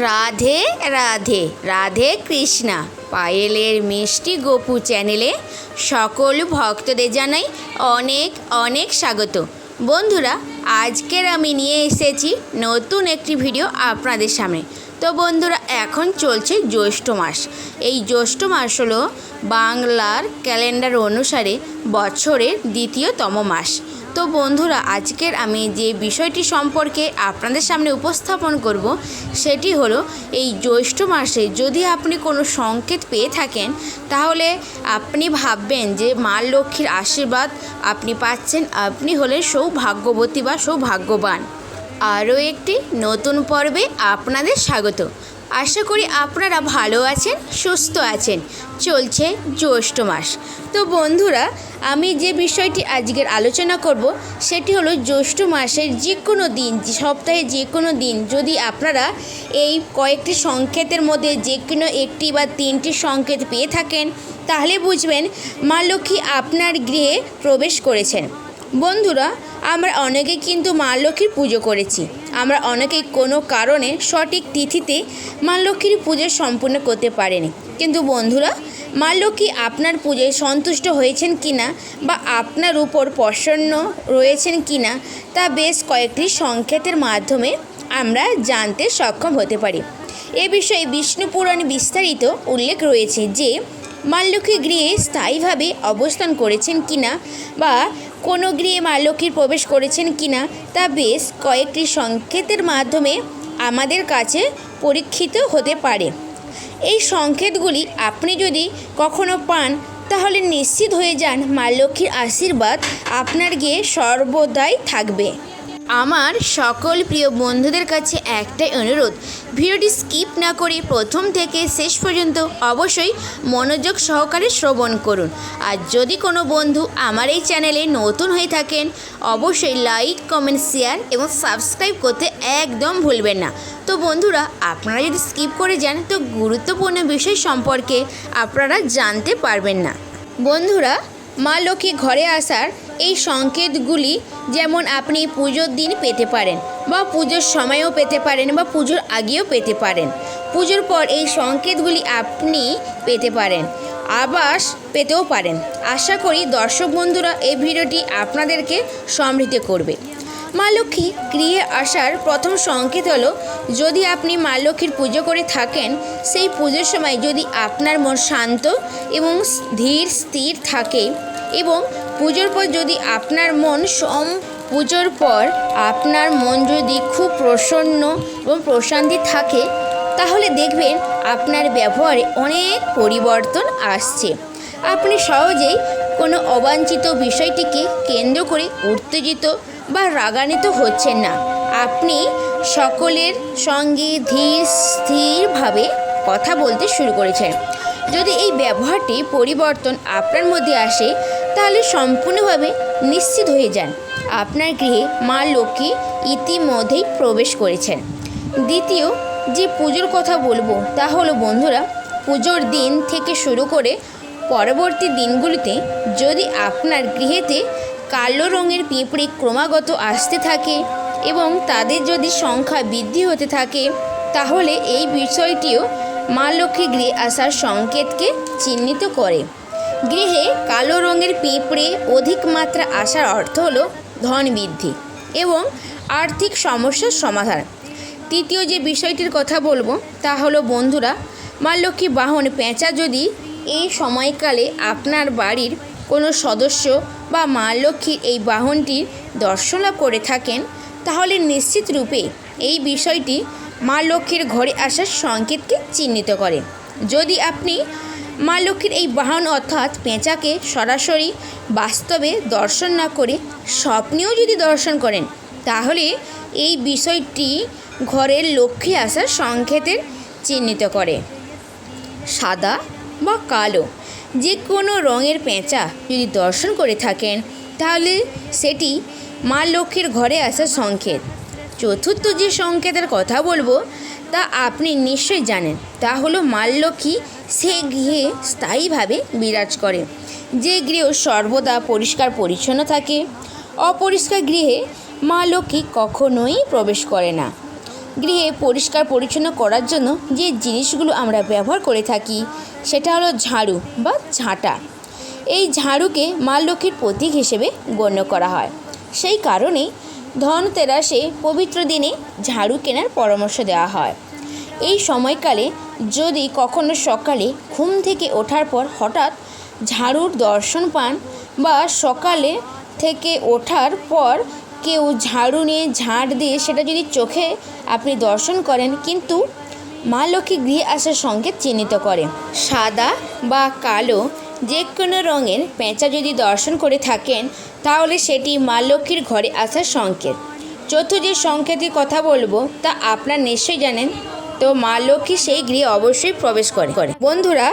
রাধে রাধে রাধে কৃষ্ণা। পায়েলের মিষ্টি গোপু চ্যানেলে সকল ভক্তদের জানাই অনেক অনেক স্বাগত। বন্ধুরা, আজকের আমি নিয়ে এসেছি নতুন একটি ভিডিও আপনাদের সামনে। তো বন্ধুরা, এখন চলছে জ্যৈষ্ঠ মাস। এই জ্যৈষ্ঠ মাস হলো বাংলার ক্যালেন্ডার অনুসারে বছরের দ্বিতীয়তম মাস। তো বন্ধুরা, আজকের আমি যে বিষয়টি সম্পর্কে আপনাদের সামনে উপস্থাপন করব, সেটি হলো এই জ্যৈষ্ঠ মাসে যদি আপনি কোনো সংকেত পেয়ে থাকেন, তাহলে আপনি ভাববেন যে মা লক্ষ্মীর আশীর্বাদ আপনি পাচ্ছেন, আপনি হলেন সৌভাগ্যবতী বা সৌভাগ্যবান। আরও একটি নতুন পর্বে আপনাদের স্বাগত। আশা করি আপনারা ভালো আছেন, সুস্থ আছেন। চলছে জ্যৈষ্ঠ মাস। তো বন্ধুরা, আমি যে বিষয়টি আজকের আলোচনা করব, সেটি হলো জ্যৈষ্ঠ মাসের যে কোনো দিন সপ্তাহে যে কোনো দিন, যদি আপনারা এই কয়েকটি সংকেতের মধ্যে যে কোনো একটি বা তিনটি সংকেত পেয়ে থাকেন, তাহলে বুঝবেন মা লক্ষ্মী আপনার গৃহে প্রবেশ করেছেন। বন্ধুরা, আমরা অনেকে কিন্তু মা লক্ষ্মীর পুজো করেছি। আমরা অনেকেই কোনো কারণে সঠিক তিথিতে মা লক্ষ্মীর পুজো সম্পূর্ণ করতে পারেনি। কিন্তু বন্ধুরা, মা লক্ষ্মী আপনার পুজোয় সন্তুষ্ট হয়েছেন কিনা বা আপনার উপর প্রসন্ন রয়েছেন কিনা, তা বেশ কয়েকটি সংকেতের মাধ্যমে আমরা জানতে সক্ষম হতে পারি। এ বিষয়ে বিষ্ণু পুরাণে বিস্তারিত উল্লেখ রয়েছে যে, মা লক্ষ্মী গৃহে স্থায়ীভাবে অবস্থান করেছেন কিনা বা কোনো গৃহে মা লক্ষ্মীর প্রবেশ করেছেন কিনা তা বেশ কয়েকটি সংকেতের মাধ্যমে আমাদের কাছে পরীক্ষিত হতে পারে। এই সংকেতগুলি আপনি যদি কখনো পান, তাহলে নিশ্চিত হয়ে যান মা লক্ষ্মীর আশীর্বাদ আপনার গিয়ে সর্বদাই থাকবে। আমার সকল প্রিয় বন্ধুদের কাছে একটাই অনুরোধ, ভিডিওটি স্কিপ না করে প্রথম থেকে শেষ পর্যন্ত অবশ্যই মনোযোগ সহকারে শ্রবণ করুন। আর যদি কোনো বন্ধু আমার এই চ্যানেলে নতুন হয়ে থাকেন, অবশ্যই লাইক, কমেন্ট, শেয়ার এবং সাবস্ক্রাইব করতে একদম ভুলবেন না। তো বন্ধুরা, আপনারা যদি স্কিপ করে যান, তো গুরুত্বপূর্ণ বিষয় সম্পর্কে আপনারা জানতে পারবেন না। বন্ধুরা, মা লক্ষ্মী ঘরে আসার এই সংকেতগুলি যেমন আপনি পুজোর দিন পেতে পারেন বা পুজোর সময়ও পেতে পারেন বা পুজোর আগেও পেতে পারেন। পুজোর পর এই সংকেতগুলি আপনি পেতে পারেন, আবাস পেতেও পারেন। আশা করি দর্শক বন্ধুরা এই ভিডিওটি আপনাদেরকে সমৃদ্ধ করবে। মা লক্ষ্মী গৃহে আসার প্রথম সংকেত হলো, যদি আপনি মা লক্ষ্মীর পুজো করে থাকেন, সেই পুজোর সময় যদি আপনার মন শান্ত এবং ধীর স্থির থাকে এবং পুজোর পর যদি আপনার মন সম, পুজোর পর আপনার মন যদি খুব প্রসন্ন এবং প্রশান্তি থাকে, তাহলে দেখবেন আপনার ব্যবহারে অনেক পরিবর্তন আসছে। আপনি সহজেই কোনো অবাঞ্ছিত বিষয়টিকে কেন্দ্র করে উত্তেজিত বা রাগান্বিত হচ্ছেন না। আপনি সকলের সঙ্গে ধীর, স্থিরভাবে কথা বলতে শুরু করেছেন। যদি এই ব্যবহারটি পরিবর্তন আপনার মধ্যে আসে, তাহলে সম্পূর্ণভাবে নিশ্চিত হয়ে যান। আপনার গৃহে মা লক্ষ্মী ইতিমধ্যেই প্রবেশ করেছেন। দ্বিতীয়, যে পুজোর কথা বলব, তা হলো বন্ধুরা, পুজোর দিন থেকে শুরু করে পরবর্তী দিনগুলিতে যদি আপনার গৃহেতে কালো রঙের পিঁপড়ে ক্রমাগত আসতে থাকে এবং তাদের যদি সংখ্যা বৃদ্ধি হতে থাকে, তাহলে এই বিষয়টিও মা লক্ষ্মী গৃহে আসার সংকেতকে চিহ্নিত করে। গৃহে কালো রঙের পিঁপড়ে অধিক মাত্রা আসার অর্থ হল ধন বৃদ্ধি এবং আর্থিক সমস্যার সমাধান। তৃতীয় যে বিষয়টির কথা বলব, তা হলো বন্ধুরা, মা লক্ষ্মী বাহন পেঁচা যদি এই সময়কালে আপনার বাড়ির কোনো সদস্য বা মা লক্ষ্মীর এই বাহনটির দর্শন করে থাকেন, তাহলে নিশ্চিত রূপে এই বিষয়টি মা লক্ষ্মীর ঘরে আসার সংকেতকে চিহ্নিত করে। যদি আপনি মা লক্ষ্মীর এই বাহন অর্থাৎ পেঁচাকে সরাসরি বাস্তবে দর্শন না করে স্বপ্নেও যদি দর্শন করেন, তাহলে এই বিষয়টি ঘরের লক্ষ্মী আসার সংকেতের চিহ্নিত করে। সাদা বা কালো যে কোনো রঙের পেঁচা যদি দর্শন করে থাকেন, তাহলে সেটি মা লক্ষ্মীর ঘরে আসার সংকেত। চতুর্থ যে সংকেতের কথা বলব, তা আপনি নিশ্চয়ই জানেন। তা হলো মা লক্ষ্মী সে গৃহে স্থায়ীভাবে বিরাজ করে। যে গৃহ সর্বদা পরিষ্কার পরিচ্ছন্ন থাকে, অপরিষ্কার গৃহে মা লক্ষ্মী কখনোই প্রবেশ করে না। গৃহে পরিষ্কার পরিচ্ছন্ন করার জন্য যে জিনিসগুলো আমরা ব্যবহার করে থাকি, সেটা হলো ঝাড়ু বা ঝাঁটা। এই ঝাড়ুকে মা লক্ষ্মীর প্রতীক হিসেবে গণ্য করা হয়। সেই কারণেই ধনতেরাসে পবিত্র দিনে ঝাড়ু কেনার পরামর্শ দেওয়া হয়। এই সময়কালে যদি কখনো সকালে ঘুম থেকে ওঠার পর হঠাৎ ঝাড়ুর দর্শন পান বা সকালে থেকে ওঠার পর কেউ ঝাড়ু নিয়ে ঝাঁট দিয়ে সেটা যদি চোখে আপনি দর্শন করেন কিন্তু মা লক্ষ্মী গৃহে আসার সংকেত চিহ্নিত করে। সাদা বা কালো যে কোনো রঙের পেঁচা যদি দর্শন করে থাকেন, তাহলে সেটি মা লক্ষ্মীর ঘরে আসার সংকেত। চতুর্থ যে সংকেতের কথা বলব, তা আপনারা নিশ্চয়ই জানেন, তো মা লক্ষ্মী সেই গৃহে অবশ্যই প্রবেশ করে বন্ধুরা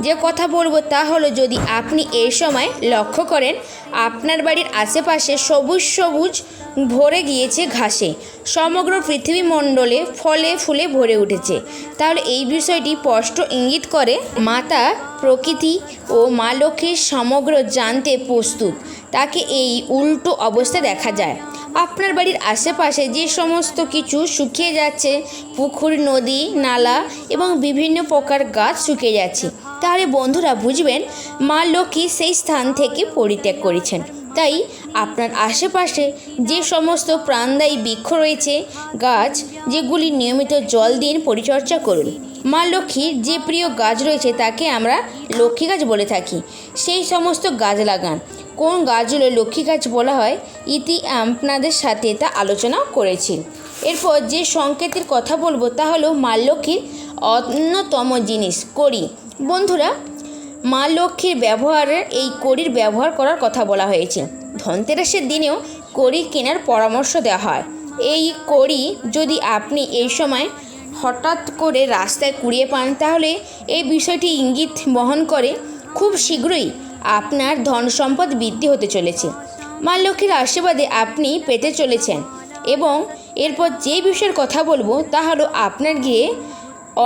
যে কথা বলব তা হলো, যদি আপনি এই সময় লক্ষ্য করেন, আপনার বাড়ির আশেপাশে সবুজ সবুজ ভরে গিয়েছে ঘাসে। সমগ্র পৃথিবী মণ্ডলে ফলে ফুলে ভরে উঠেছে। তাহলে এই বিষয়টি স্পষ্ট ইঙ্গিত করে, মাতা প্রকৃতি ও মা লক্ষ্মীর সমগ্র জানতে প্রস্তুত। তাকে এই উল্টো অবস্থা দেখা যায়। আপনার বাড়ির আশেপাশে যে সমস্ত কিছু শুকিয়ে যাচ্ছে, পুকুর, নদী, নালা এবং বিভিন্ন প্রকার গাছ শুকিয়ে যাচ্ছে তাহলে বন্ধুরা বুঝবেন মা লক্ষ্মী সেই স্থান থেকে পরিত্যাগ করেছেন। তাই আপনার আশেপাশে যে সমস্ত প্রাণদায়ী বৃক্ষ রয়েছে, গাছ, যেগুলি নিয়মিত জল দিন পরিচর্যা করুন। মা লক্ষ্মীর যে প্রিয় গাছ রয়েছে তাকে আমরা লক্ষ্মী গাছ বলে থাকি। সেই সমস্ত গাছ লাগান। কোন গাছগুলো লক্ষ্মী গাছ বলা হয়, ইতি আপনাদের সাথে তা আলোচনা করেছি। এরপর যে সংকেতের কথা বলব তা হলো মা লক্ষ্মীর অন্যতম জিনিস করি বন্ধুরা, মা লক্ষ্মীর ব্যবহারের এই কড়ির ব্যবহার করার কথা বলা হয়েছে। ধনতেরাসের দিনেও কড়ি কেনার পরামর্শ দেওয়া হয়। এই কড়ি যদি আপনি এই সময় হঠাৎ করে রাস্তায় কুড়িয়ে পান, তাহলে এই বিষয়টি ইঙ্গিত বহন করে খুব শীঘ্রই আপনার ধন সম্পদ বৃদ্ধি হতে চলেছে। মা লক্ষ্মীর আশীর্বাদে আপনি পেতে চলেছেন এবং এরপর যে বিষয়ের কথা বলব, তা হলো আপনার গিয়ে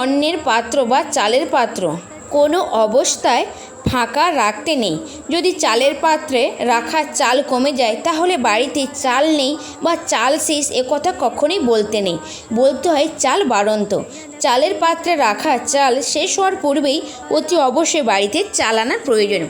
অন্যের পাত্র বা চালের পাত্র। কোনো অবস্থায় ফাঁকা রাখতে নেই। যদি চালের পাত্রে রাখা চাল কমে যায়, তাহলে বাড়িতে চাল নেই বা চাল শেষ এ কথা কখনোই বলতে নেই। বলতে হয় চাল বাড়ন্ত। চালের পাত্রে রাখা চাল শেষ হওয়ার পূর্বেই অতি অবশ্যই বাড়িতে চাল আনার প্রয়োজন।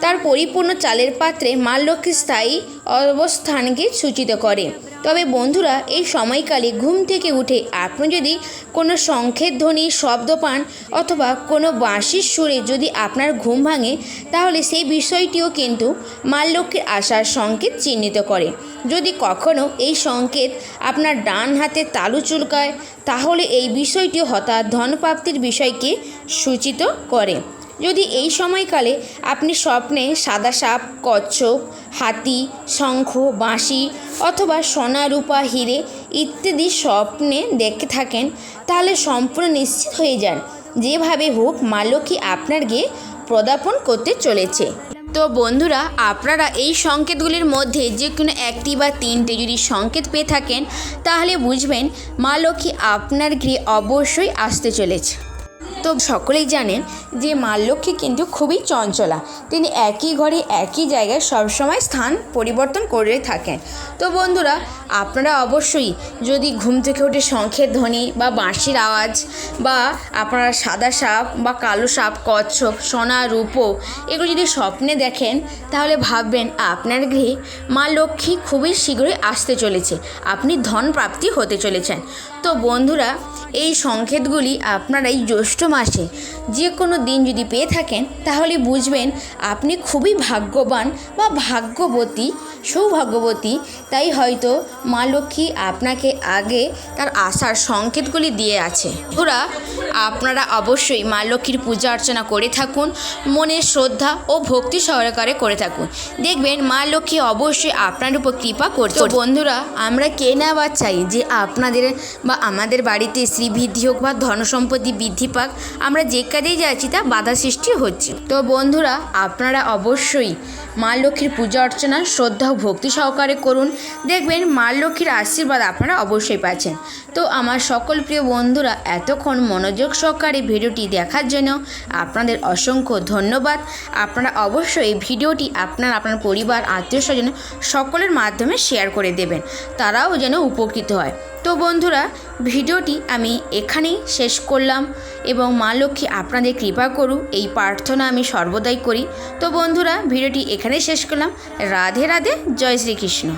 তার পরিপূর্ণ চালের পাত্রে মা লক্ষ্মীর স্থায়ী অবস্থানকে সূচিত করে। তবে বন্ধুরা, এই সময়কালে ঘুম থেকে উঠে আপনি যদি কোনো শঙ্খের ধ্বনি, শব্দ পান অথবা কোনো বাঁশির সুরে যদি আপনার ঘুম ভাঙে, তাহলে সেই বিষয়টিও কিন্তু মা লক্ষ্মীর আসার সংকেত চিহ্নিত করে। যদি কখনো এই সংকেত আপনার ডান হাতে তালু চুলকায়, তাহলে এই বিষয়টি হঠাৎ ধনপ্রাপ্তির বিষয়কে সূচিত করে। যদি এই সময়কালে আপনি স্বপ্নে সাদা সাপ কচ্ছপ, হাতি, শঙ্খ, বাঁশি অথবা সোনা রূপা হিরে ইত্যাদি স্বপ্নে দেখে থাকেন, তাহলে সম্পূর্ণ নিশ্চিত হয়ে যান যেভাবে হোক মা লক্ষ্মী আপনার গিয়ে প্রদাপন করতে চলেছে। তো বন্ধুরা, আপনারা এই সংকেতগুলির মধ্যে যে কোনো একটি বা তিনটে যদি সংকেত পেয়ে থাকেন, তাহলে বুঝবেন মা লক্ষ্মী আপনার গৃহে অবশ্যই আসতে চলেছে। তো সকলেই জানেন যে মা লক্ষ্মী কিন্তু খুবই চঞ্চলা। তিনি একই ঘরে, একই জায়গায় সবসময় স্থান পরিবর্তন করে থাকেন। তো বন্ধুরা আপনারা অবশ্যই যদি ঘুম থেকে উঠে শঙ্খের ধ্বনি বা বাঁশির আওয়াজ বা আপনারা সাদা সাপ বা কালো সাপ, কচ্ছপ, সোনা, রূপো এগুলো যদি স্বপ্নে দেখেন, তাহলে ভাববেন আপনার গৃহে মা লক্ষ্মী খুবই শীঘ্রই আসতে চলেছে। আপনি ধন প্রাপ্তি হতে চলেছেন। তো বন্ধুরা, এই সংকেতগুলি আপনারা এই জ্যৈষ্ঠ মাসে যে কোনো দিন যদি পেয়ে থাকেন, তাহলে বুঝবেন আপনি খুবই ভাগ্যবান বা ভাগ্যবতী, সৌভাগ্যবতী। তাই হয়তো মা লক্ষ্মী আপনাকে আগে তার আসার সংকেতগুলি দিয়ে আছে। ওরা আপনারা অবশ্যই মা লক্ষ্মীর পূজা অর্চনা করে থাকুন মনের শ্রদ্ধা ও ভক্তি সহকারে করে থাকুন। দেখবেন মা লক্ষ্মী অবশ্যই আপনার উপর কৃপা করছে। বন্ধুরা, আমরা কে না বা চাই যে আপনাদের বা আমাদের বাড়িতে শ্রীবৃদ্ধি হোক বা ধনসম্পত্তি বৃদ্ধি পাক, আমরা যে কাজেই যাচ্ছি তা বাধা সৃষ্টি হচ্ছে। তো বন্ধুরা, আপনারা অবশ্যই মা লক্ষ্মীর পূজা অর্চনা, শ্রদ্ধা ও ভক্তি সহকারে করুন। দেখবেন মা লক্ষ্মীর আশীর্বাদ আপনারা অবশ্যই পাচ্ছেন। তো আমার সকল প্রিয় বন্ধুরা, এতক্ষণ মনোযোগ সহকারে ভিডিওটি দেখার জন্য আপনাদের অসংখ্য ধন্যবাদ। আপনারা অবশ্যই এই ভিডিওটি আপনার আপনার পরিবার, আত্মীয় স্বজন সকলের মাধ্যমে শেয়ার করে দেবেন। তারাও যেন উপকৃত হয়। তো বন্ধুরা, ভিডিওটি আমি এখানেই শেষ করলাম এবং মা লক্ষ্মী আপনাদের কৃপা করুক, এই প্রার্থনা আমি সর্বদাই করি। তো বন্ধুরা, ভিডিওটি এখানেই শেষ করলাম। রাধে রাধে, জয় শ্রীকৃষ্ণ।